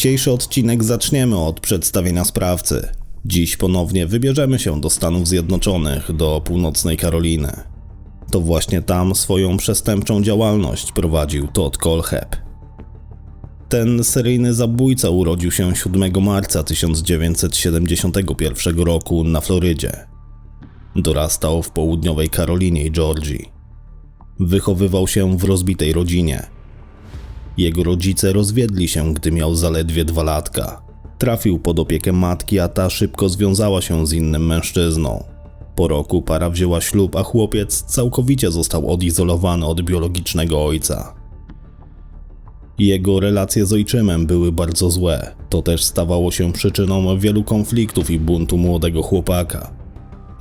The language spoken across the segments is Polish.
Dzisiejszy odcinek zaczniemy od przedstawienia sprawcy. Dziś ponownie wybierzemy się do Stanów Zjednoczonych, do północnej Karoliny. To właśnie tam swoją przestępczą działalność prowadził Todd Colhep. Ten seryjny zabójca urodził się 7 marca 1971 roku na Florydzie. Dorastał w południowej Karolinie i Georgii. Wychowywał się w rozbitej rodzinie. Jego rodzice rozwiedli się, gdy miał zaledwie dwa latka. Trafił pod opiekę matki, a ta szybko związała się z innym mężczyzną. Po roku para wzięła ślub, a chłopiec całkowicie został odizolowany od biologicznego ojca. Jego relacje z ojczymem były bardzo złe. To też stawało się przyczyną wielu konfliktów i buntu młodego chłopaka.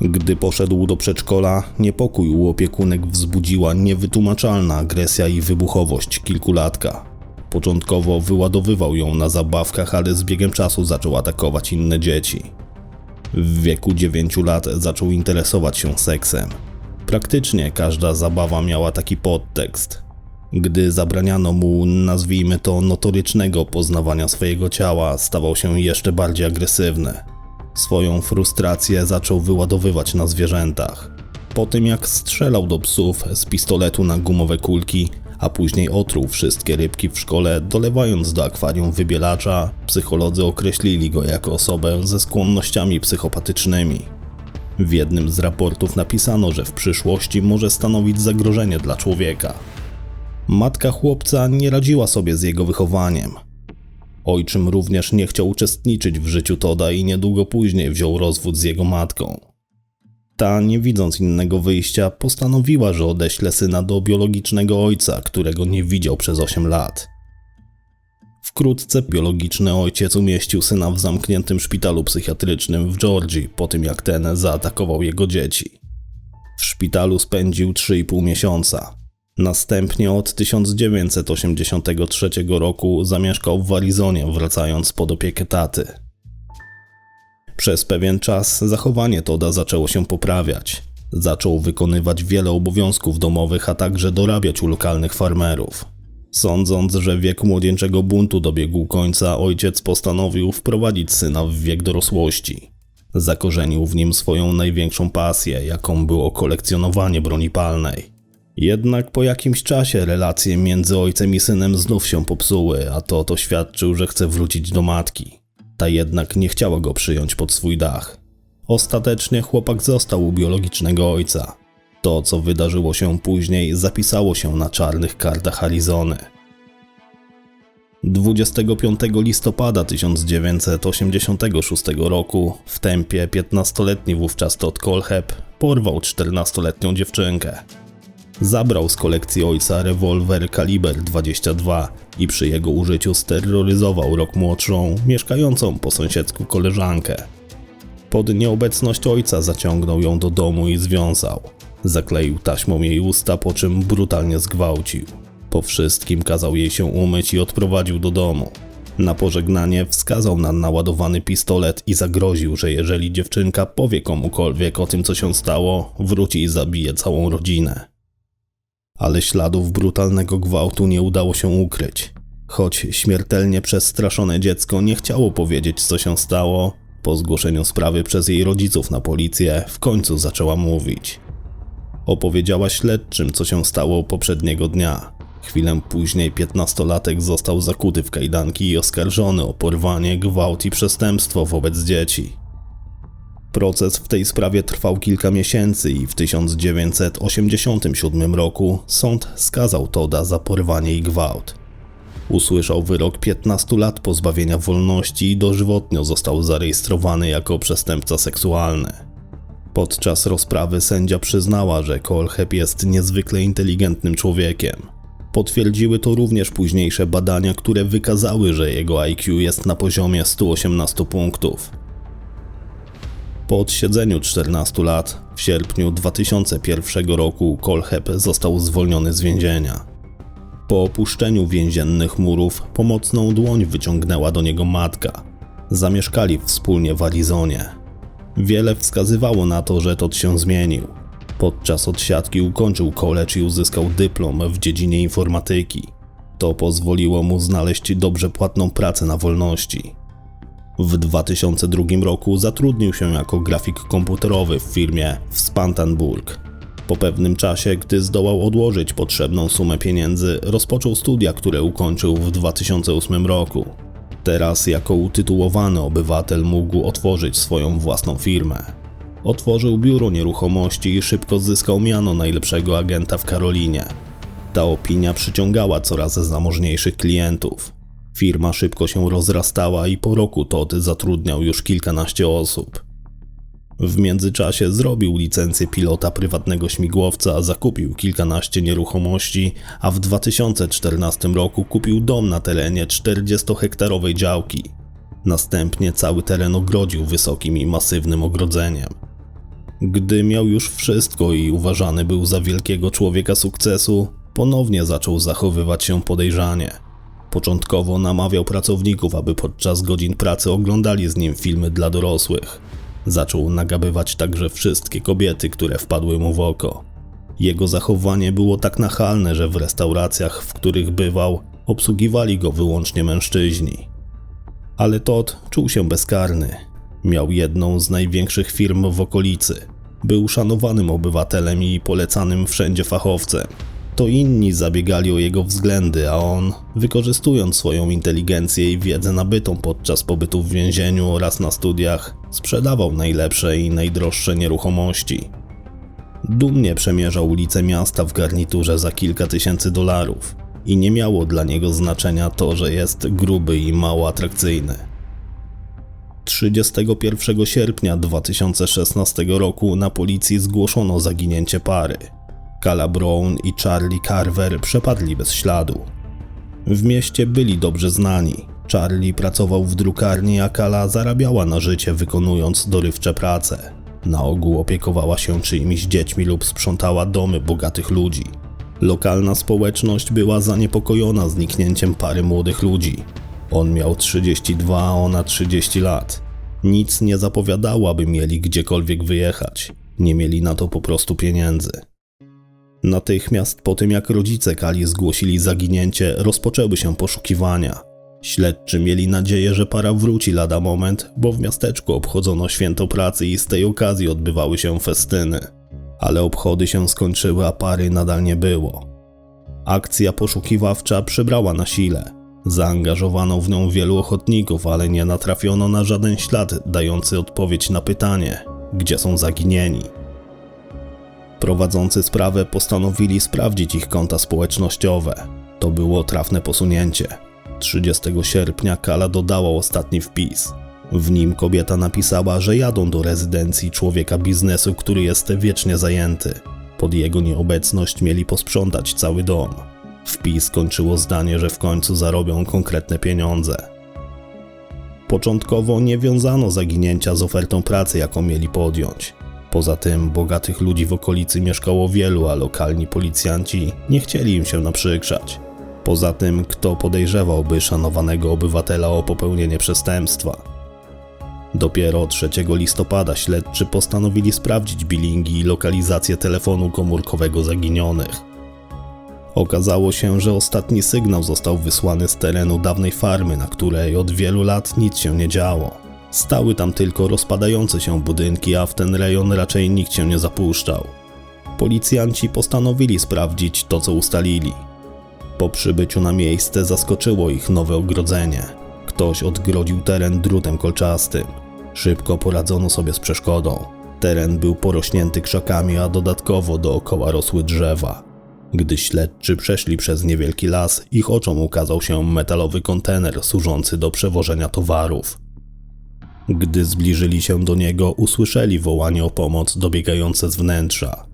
Gdy poszedł do przedszkola, niepokój u opiekunek wzbudziła niewytłumaczalna agresja i wybuchowość kilkulatka. Początkowo wyładowywał ją na zabawkach, ale z biegiem czasu zaczął atakować inne dzieci. W wieku 9 lat zaczął interesować się seksem. Praktycznie każda zabawa miała taki podtekst. Gdy zabraniano mu, nazwijmy to, notorycznego poznawania swojego ciała, stawał się jeszcze bardziej agresywny. Swoją frustrację zaczął wyładowywać na zwierzętach. Po tym jak strzelał do psów z pistoletu na gumowe kulki, a później otruł wszystkie rybki w szkole, dolewając do akwarium wybielacza, psycholodzy określili go jako osobę ze skłonnościami psychopatycznymi. W jednym z raportów napisano, że w przyszłości może stanowić zagrożenie dla człowieka. Matka chłopca nie radziła sobie z jego wychowaniem. Ojczym również nie chciał uczestniczyć w życiu Toda i niedługo później wziął rozwód z jego matką. Ta, nie widząc innego wyjścia, postanowiła, że odeśle syna do biologicznego ojca, którego nie widział przez 8 lat. Wkrótce biologiczny ojciec umieścił syna w zamkniętym szpitalu psychiatrycznym w Georgii po tym jak ten zaatakował jego dzieci. W szpitalu spędził 3,5 miesiąca. Następnie od 1983 roku zamieszkał w Arizonie, wracając pod opiekę taty. Przez pewien czas zachowanie Toda zaczęło się poprawiać. Zaczął wykonywać wiele obowiązków domowych, a także dorabiać u lokalnych farmerów. Sądząc, że wiek młodzieńczego buntu dobiegł końca, ojciec postanowił wprowadzić syna w wiek dorosłości. Zakorzenił w nim swoją największą pasję, jaką było kolekcjonowanie broni palnej. Jednak po jakimś czasie relacje między ojcem i synem znów się popsuły, a to świadczył, że chce wrócić do matki. Ta jednak nie chciała go przyjąć pod swój dach. Ostatecznie chłopak został u biologicznego ojca. To, co wydarzyło się później, zapisało się na czarnych kartach Arizony. 25 listopada 1986 roku w tempie 15-letni wówczas Todd Colhep porwał 14-letnią dziewczynkę. Zabrał z kolekcji ojca rewolwer kaliber 22 i przy jego użyciu steroryzował rok młodszą, mieszkającą po sąsiedzku koleżankę. Pod nieobecność ojca zaciągnął ją do domu i związał. Zakleił taśmą jej usta, po czym brutalnie zgwałcił. Po wszystkim kazał jej się umyć i odprowadził do domu. Na pożegnanie wskazał na naładowany pistolet i zagroził, że jeżeli dziewczynka powie komukolwiek o tym, co się stało, wróci i zabije całą rodzinę ale śladów brutalnego gwałtu nie udało się ukryć. Choć śmiertelnie przestraszone dziecko nie chciało powiedzieć, co się stało, po zgłoszeniu sprawy przez jej rodziców na policję w końcu zaczęła mówić. Opowiedziała śledczym, co się stało poprzedniego dnia. Chwilę później piętnastolatek został zakuty w kajdanki i oskarżony o porwanie, gwałt i przestępstwo wobec dzieci. Proces w tej sprawie trwał kilka miesięcy i w 1987 roku sąd skazał Toda za porwanie i gwałt. Usłyszał wyrok 15 lat pozbawienia wolności i dożywotnio został zarejestrowany jako przestępca seksualny. Podczas rozprawy sędzia przyznała, że Colhep jest niezwykle inteligentnym człowiekiem. Potwierdziły to również późniejsze badania, które wykazały, że jego IQ jest na poziomie 118 punktów. Po odsiedzeniu 14 lat, w sierpniu 2001 roku Kolhep został zwolniony z więzienia. Po opuszczeniu więziennych murów pomocną dłoń wyciągnęła do niego matka. Zamieszkali wspólnie w Arizonie. Wiele wskazywało na to, że Todd się zmienił. Podczas odsiadki ukończył college i uzyskał dyplom w dziedzinie informatyki. To pozwoliło mu znaleźć dobrze płatną pracę na wolności. W 2002 roku zatrudnił się jako grafik komputerowy w firmie w Spantanburg. Po pewnym czasie, gdy zdołał odłożyć potrzebną sumę pieniędzy, rozpoczął studia, które ukończył w 2008 roku. Teraz, jako utytułowany obywatel, mógł otworzyć swoją własną firmę. Otworzył biuro nieruchomości i szybko zyskał miano najlepszego agenta w Karolinie. Ta opinia przyciągała coraz zamożniejszych klientów. Firma szybko się rozrastała i po roku Todd zatrudniał już kilkanaście osób. W międzyczasie zrobił licencję pilota prywatnego śmigłowca, zakupił kilkanaście nieruchomości, a w 2014 roku kupił dom na terenie 40-hektarowej działki. Następnie cały teren ogrodził wysokim i masywnym ogrodzeniem. Gdy miał już wszystko i uważany był za wielkiego człowieka sukcesu, ponownie zaczął zachowywać się podejrzanie. Początkowo namawiał pracowników, aby podczas godzin pracy oglądali z nim filmy dla dorosłych. Zaczął nagabywać także wszystkie kobiety, które wpadły mu w oko. Jego zachowanie było tak nachalne, że w restauracjach, w których bywał, obsługiwali go wyłącznie mężczyźni. Ale Todd czuł się bezkarny. Miał jedną z największych firm w okolicy. Był szanowanym obywatelem i polecanym wszędzie fachowcem. To inni zabiegali o jego względy, a on, wykorzystując swoją inteligencję i wiedzę nabytą podczas pobytu w więzieniu oraz na studiach, sprzedawał najlepsze i najdroższe nieruchomości. Dumnie przemierzał ulice miasta w garniturze za kilka tysięcy dolarów i nie miało dla niego znaczenia to, że jest gruby i mało atrakcyjny. 31 sierpnia 2016 roku na policji zgłoszono zaginięcie pary. Kala Brown i Charlie Carver przepadli bez śladu. W mieście byli dobrze znani. Charlie pracował w drukarni, a Kala zarabiała na życie wykonując dorywcze prace. Na ogół opiekowała się czyimiś dziećmi lub sprzątała domy bogatych ludzi. Lokalna społeczność była zaniepokojona zniknięciem pary młodych ludzi. On miał 32, a ona 30 lat. Nic nie zapowiadało, aby mieli gdziekolwiek wyjechać. Nie mieli na to po prostu pieniędzy. Natychmiast po tym, jak rodzice Kali zgłosili zaginięcie, rozpoczęły się poszukiwania. Śledczy mieli nadzieję, że para wróci lada moment, bo w miasteczku obchodzono święto pracy i z tej okazji odbywały się festyny. Ale obchody się skończyły, a pary nadal nie było. Akcja poszukiwawcza przybrała na sile. Zaangażowano w nią wielu ochotników, ale nie natrafiono na żaden ślad dający odpowiedź na pytanie, gdzie są zaginieni. Prowadzący sprawę postanowili sprawdzić ich konta społecznościowe. To było trafne posunięcie. 30 sierpnia Kala dodała ostatni wpis. W nim kobieta napisała, że jadą do rezydencji człowieka biznesu, który jest wiecznie zajęty. Pod jego nieobecność mieli posprzątać cały dom. Wpis kończyło zdanie, że w końcu zarobią konkretne pieniądze. Początkowo nie wiązano zaginięcia z ofertą pracy, jaką mieli podjąć. Poza tym bogatych ludzi w okolicy mieszkało wielu, a lokalni policjanci nie chcieli im się naprzykrzać. Poza tym, kto podejrzewałby szanowanego obywatela o popełnienie przestępstwa? Dopiero 3 listopada śledczy postanowili sprawdzić bilingi i lokalizację telefonu komórkowego zaginionych. Okazało się, że ostatni sygnał został wysłany z terenu dawnej farmy, na której od wielu lat nic się nie działo. Stały tam tylko rozpadające się budynki, a w ten rejon raczej nikt się nie zapuszczał. Policjanci postanowili sprawdzić to, co ustalili. Po przybyciu na miejsce zaskoczyło ich nowe ogrodzenie. Ktoś odgrodził teren drutem kolczastym. Szybko poradzono sobie z przeszkodą. Teren był porośnięty krzakami, a dodatkowo dookoła rosły drzewa. Gdy śledczy przeszli przez niewielki las, ich oczom ukazał się metalowy kontener służący do przewożenia towarów. Gdy zbliżyli się do niego, usłyszeli wołanie o pomoc dobiegające z wnętrza.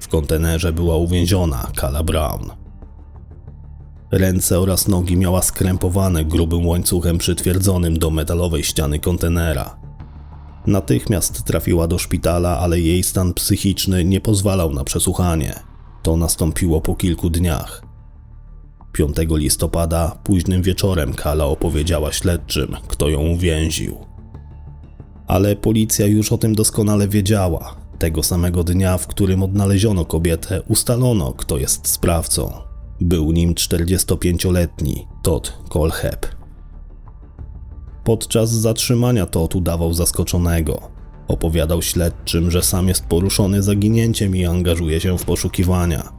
W kontenerze była uwięziona Kala Brown. Ręce oraz nogi miała skrępowane grubym łańcuchem przytwierdzonym do metalowej ściany kontenera. Natychmiast trafiła do szpitala, ale jej stan psychiczny nie pozwalał na przesłuchanie. To nastąpiło po kilku dniach. 5 listopada, późnym wieczorem, Kala opowiedziała śledczym, kto ją uwięził. Ale policja już o tym doskonale wiedziała. Tego samego dnia, w którym odnaleziono kobietę, ustalono, kto jest sprawcą. Był nim 45-letni Todd Colhep. Podczas zatrzymania Todd udawał zaskoczonego. Opowiadał śledczym, że sam jest poruszony zaginięciem i angażuje się w poszukiwania.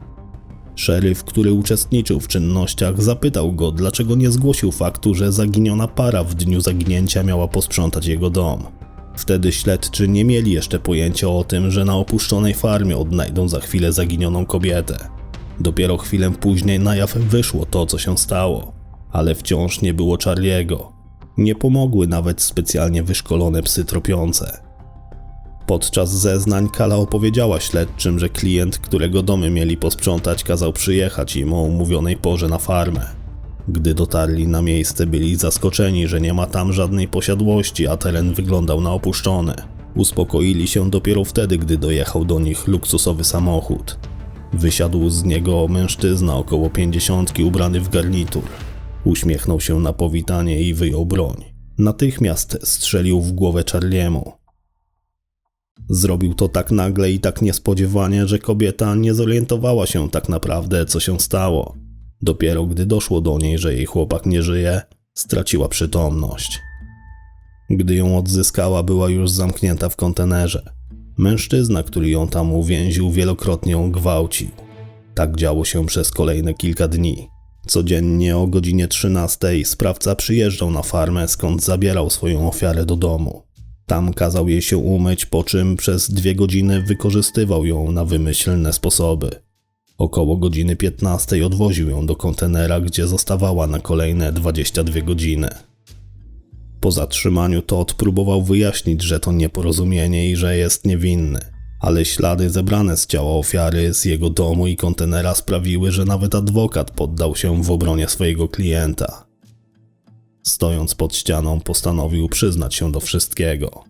Szeryf, który uczestniczył w czynnościach, zapytał go, dlaczego nie zgłosił faktu, że zaginiona para w dniu zaginięcia miała posprzątać jego dom. Wtedy śledczy nie mieli jeszcze pojęcia o tym, że na opuszczonej farmie odnajdą za chwilę zaginioną kobietę. Dopiero chwilę później na jaw wyszło to, co się stało, ale wciąż nie było Charliego. Nie pomogły nawet specjalnie wyszkolone psy tropiące. Podczas zeznań Kala opowiedziała śledczym, że klient, którego domy mieli posprzątać, kazał przyjechać im o umówionej porze na farmę. Gdy dotarli na miejsce, byli zaskoczeni, że nie ma tam żadnej posiadłości, a teren wyglądał na opuszczony. Uspokoili się dopiero wtedy, gdy dojechał do nich luksusowy samochód. Wysiadł z niego mężczyzna około pięćdziesiątki ubrany w garnitur. Uśmiechnął się na powitanie i wyjął broń. Natychmiast strzelił w głowę Charliemu. Zrobił to tak nagle i tak niespodziewanie, że kobieta nie zorientowała się tak naprawdę, co się stało. Dopiero gdy doszło do niej, że jej chłopak nie żyje, straciła przytomność. Gdy ją odzyskała, była już zamknięta w kontenerze. Mężczyzna, który ją tam uwięził, wielokrotnie ją gwałcił. Tak działo się przez kolejne kilka dni. Codziennie o godzinie 13 sprawca przyjeżdżał na farmę, skąd zabierał swoją ofiarę do domu. Tam kazał jej się umyć, po czym przez dwie godziny wykorzystywał ją na wymyślne sposoby. Około godziny 15 odwoził ją do kontenera, gdzie zostawała na kolejne 22 godziny. Po zatrzymaniu Todd próbował wyjaśnić, że to nieporozumienie i że jest niewinny, ale ślady zebrane z ciała ofiary z jego domu i kontenera sprawiły, że nawet adwokat poddał się w obronie swojego klienta. Stojąc pod ścianą, postanowił przyznać się do wszystkiego.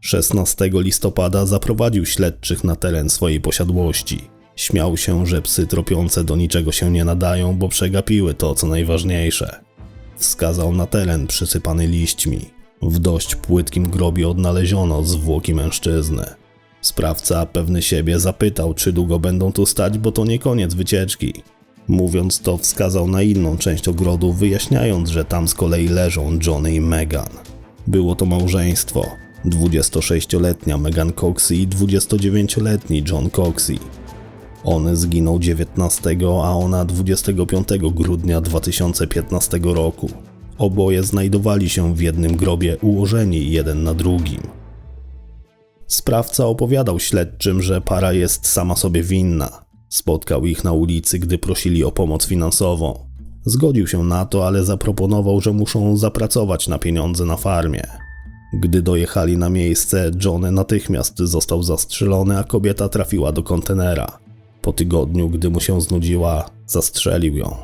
16 listopada zaprowadził śledczych na teren swojej posiadłości. Śmiał się, że psy tropiące do niczego się nie nadają, bo przegapiły to, co najważniejsze. Wskazał na teren przysypany liśćmi. W dość płytkim grobie odnaleziono zwłoki mężczyzny. Sprawca, pewny siebie, zapytał, czy długo będą tu stać, bo to nie koniec wycieczki. Mówiąc to, wskazał na inną część ogrodu, wyjaśniając, że tam z kolei leżą Johnny i Megan. Było to małżeństwo. 26-letnia Megan Coxey i 29-letni John Coxey. On zginął 19, a ona 25 grudnia 2015 roku. Oboje znajdowali się w jednym grobie, ułożeni jeden na drugim. Sprawca opowiadał śledczym, że para jest sama sobie winna. Spotkał ich na ulicy, gdy prosili o pomoc finansową. Zgodził się na to, ale zaproponował, że muszą zapracować na pieniądze na farmie. Gdy dojechali na miejsce, John natychmiast został zastrzelony, a kobieta trafiła do kontenera. Po tygodniu, gdy mu się znudziła, zastrzelił ją.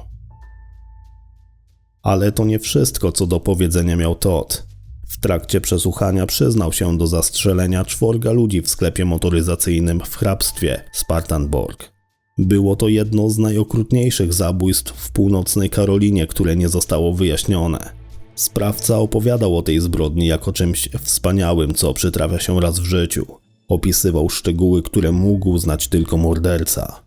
Ale to nie wszystko, co do powiedzenia miał Todd. W trakcie przesłuchania przyznał się do zastrzelenia czworga ludzi w sklepie motoryzacyjnym w hrabstwie Spartanburg. Było to jedno z najokrutniejszych zabójstw w północnej Karolinie, które nie zostało wyjaśnione. Sprawca opowiadał o tej zbrodni jako czymś wspaniałym, co przytrafia się raz w życiu. Opisywał szczegóły, które mógł znać tylko morderca.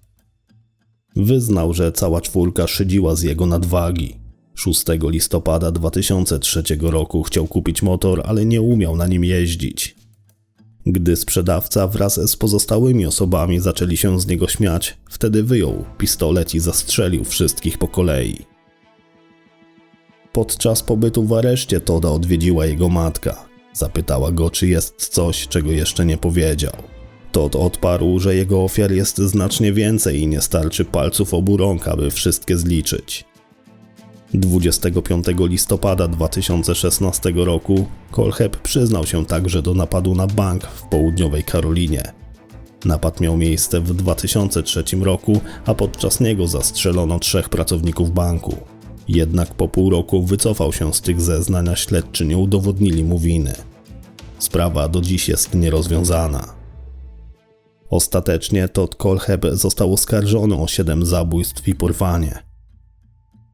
Wyznał, że cała czwórka szydziła z jego nadwagi. 6 listopada 2003 roku chciał kupić motor, ale nie umiał na nim jeździć. Gdy sprzedawca wraz z pozostałymi osobami zaczęli się z niego śmiać, wtedy wyjął pistolet i zastrzelił wszystkich po kolei. Podczas pobytu w areszcie Toda odwiedziła jego matka. Zapytała go, czy jest coś, czego jeszcze nie powiedział. Todd odparł, że jego ofiar jest znacznie więcej i nie starczy palców obu rąk, aby wszystkie zliczyć. 25 listopada 2016 roku Kolheb przyznał się także do napadu na bank w południowej Karolinie. Napad miał miejsce w 2003 roku, a podczas niego zastrzelono trzech pracowników banku. Jednak po pół roku wycofał się z tych zeznań, a śledczy nie udowodnili mu winy. Sprawa do dziś jest nierozwiązana. Ostatecznie Todd Kolheb został oskarżony o 7 zabójstw i porwanie.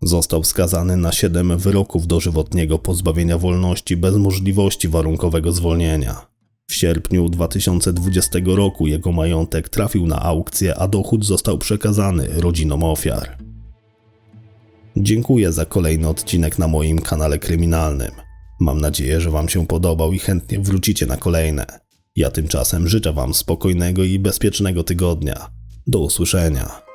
Został skazany na 7 wyroków dożywotniego pozbawienia wolności bez możliwości warunkowego zwolnienia. W sierpniu 2020 roku jego majątek trafił na aukcję, a dochód został przekazany rodzinom ofiar. Dziękuję za kolejny odcinek na moim kanale kryminalnym. Mam nadzieję, że Wam się podobał i chętnie wrócicie na kolejne. Ja tymczasem życzę Wam spokojnego i bezpiecznego tygodnia. Do usłyszenia.